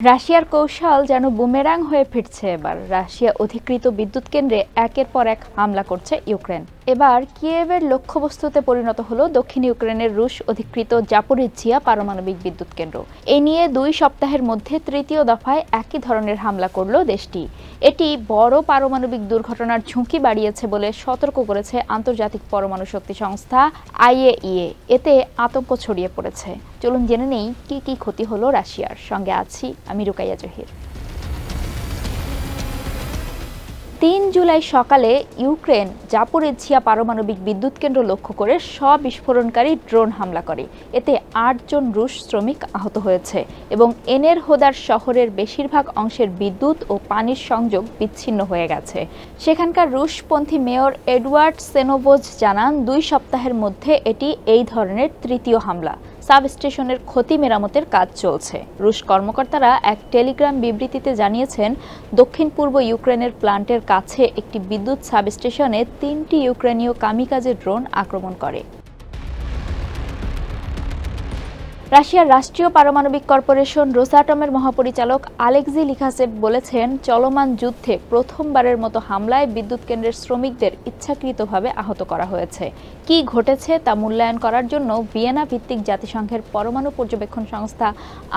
রাশিয়ার কৌশল যেন বুমেরাং হয়ে ফিরছে এবার। রাশিয়া অধিকৃত বিদ্যুৎ কেন্দ্রে একের পর এক হামলা করছে ইউক্রেন। এবার কিয়েভের লক্ষ্যবস্তুতে পরিণত হলো দক্ষিণ ইউক্রেনের রুশ অধিকৃত জাপোরিজিয়া পারমাণবিক বিদ্যুৎ কেন্দ্র। এ নিয়ে দুই সপ্তাহের মধ্যে তৃতীয় দফায় একই ধরনের হামলা করল দেশটি। এটি বড় পারমাণবিক দুর্ঘটনার ঝুঁকি বাড়িয়েছে বলে সতর্ক করেছে আন্তর্জাতিক পরমাণু শক্তি সংস্থা আইএইএ। এতে আতঙ্ক ছড়িয়ে পড়েছে। চলুন জেনে নেই কি কি ক্ষতি হলো রাশিয়ার। সঙ্গে আছি আমি রুকাইয়া জহির। তিন জুলাই সকালে ইউক্রেন জাপোরেজিয়া পারমাণবিক বিদ্যুৎ কেন্দ্র লক্ষ্য করে স্ববিস্ফোরণকারী ড্রোন হামলা করে। এতে আটজন রুশ শ্রমিক আহত হয়েছে এবং এনের হোদার শহরের বেশিরভাগ অংশের বিদ্যুৎ ও পানির সংযোগ বিচ্ছিন্ন হয়ে গেছে। সেখানকার রুশপন্থী মেয়র এডওয়ার্ড সেনোভোজ জানান, দুই সপ্তাহের মধ্যে এটি এই ধরনের তৃতীয় হামলা। সাবস্টেশনের ক্ষতি মেরামতের কাজ চলছে। রুশ কর্মকর্তারা এক টেলিগ্রাম বিবৃতিতে জানিয়েছেন, দক্ষিণ পূর্ব ইউক্রেনের প্লান্টের কাছে একটি বিদ্যুৎ সাবস্টেশনে তিনটি ইউক্রেনীয় কামিকাজে ড্রোন আক্রমণ করে। রাশিয়ার রাষ্ট্রীয় পারমাণবিক কর্পোরেশন রোসাটমের মহাপরিচালক আলেক্সি লিখাসেভ বলেছেন, চলমান যুদ্ধে প্রথমবারের মতো হামলায় বিদ্যুৎ কেন্দ্রের শ্রমিকদের ইচ্ছাকৃতভাবে আহত করা হয়েছে। কি ঘটেছে তা মূল্যায়ন করার জন্য ভিয়েনা ভিত্তিক জাতিসংঘের পরমাণু পর্যবেক্ষণ সংস্থা,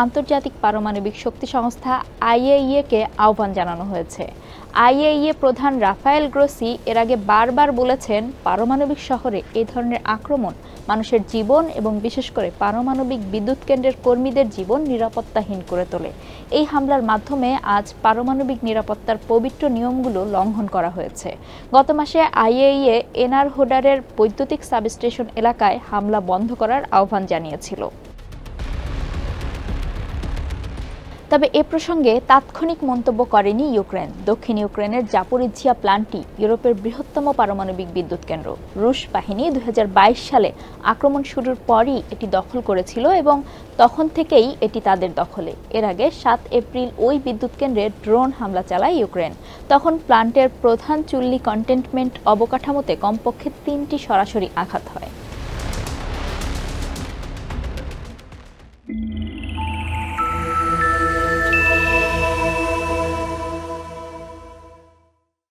আন্তর্জাতিক পারমাণবিক শক্তি সংস্থা, আইএইএ-কে আহ্বান জানানো হয়েছে। আইএইএ প্রধান রাফায়েল গ্রোসি এর আগে বারবার বলেছেন, পারমাণবিক শহরে এই ধরনের আক্রমণ মানুষের জীবন এবং বিশেষ করে পারমাণবিক বিদ্যুৎ কেন্দ্রের কর্মীদের জীবন নিরাপত্তাহীন করে তোলে। এই হামলার মাধ্যমে আজ পারমাণবিক নিরাপত্তার পবিত্র নিয়মগুলো লঙ্ঘন করা হয়েছে। গত মাসে আইএইএ এনআর হোডারের বৈদ্যুতিক সাবস্টেশন এলাকায় হামলা বন্ধ করার আহ্বান জানিয়েছিল। তবে এ প্রসঙ্গে তাৎক্ষণিক মন্তব্য করেনি ইউক্রেন। দক্ষিণ ইউক্রেনের জাপোরিজিয়া প্ল্যান্টটি ইউরোপের বৃহত্তম পারমাণবিক বিদ্যুৎ কেন্দ্র। রুশ বাহিনী দু হাজার বাইশ সালে আক্রমণ শুরুর পরই এটি দখল করেছিল এবং তখন থেকেই এটি তাদের দখলে। এর আগে সাত এপ্রিল ওই বিদ্যুৎ কেন্দ্রে ড্রোন হামলা চালায় ইউক্রেন। তখন প্ল্যান্টের প্রধান চুল্লি কন্টেনমেন্ট অবকাঠামোতে কমপক্ষে তিনটি সরাসরি আঘাত হয়।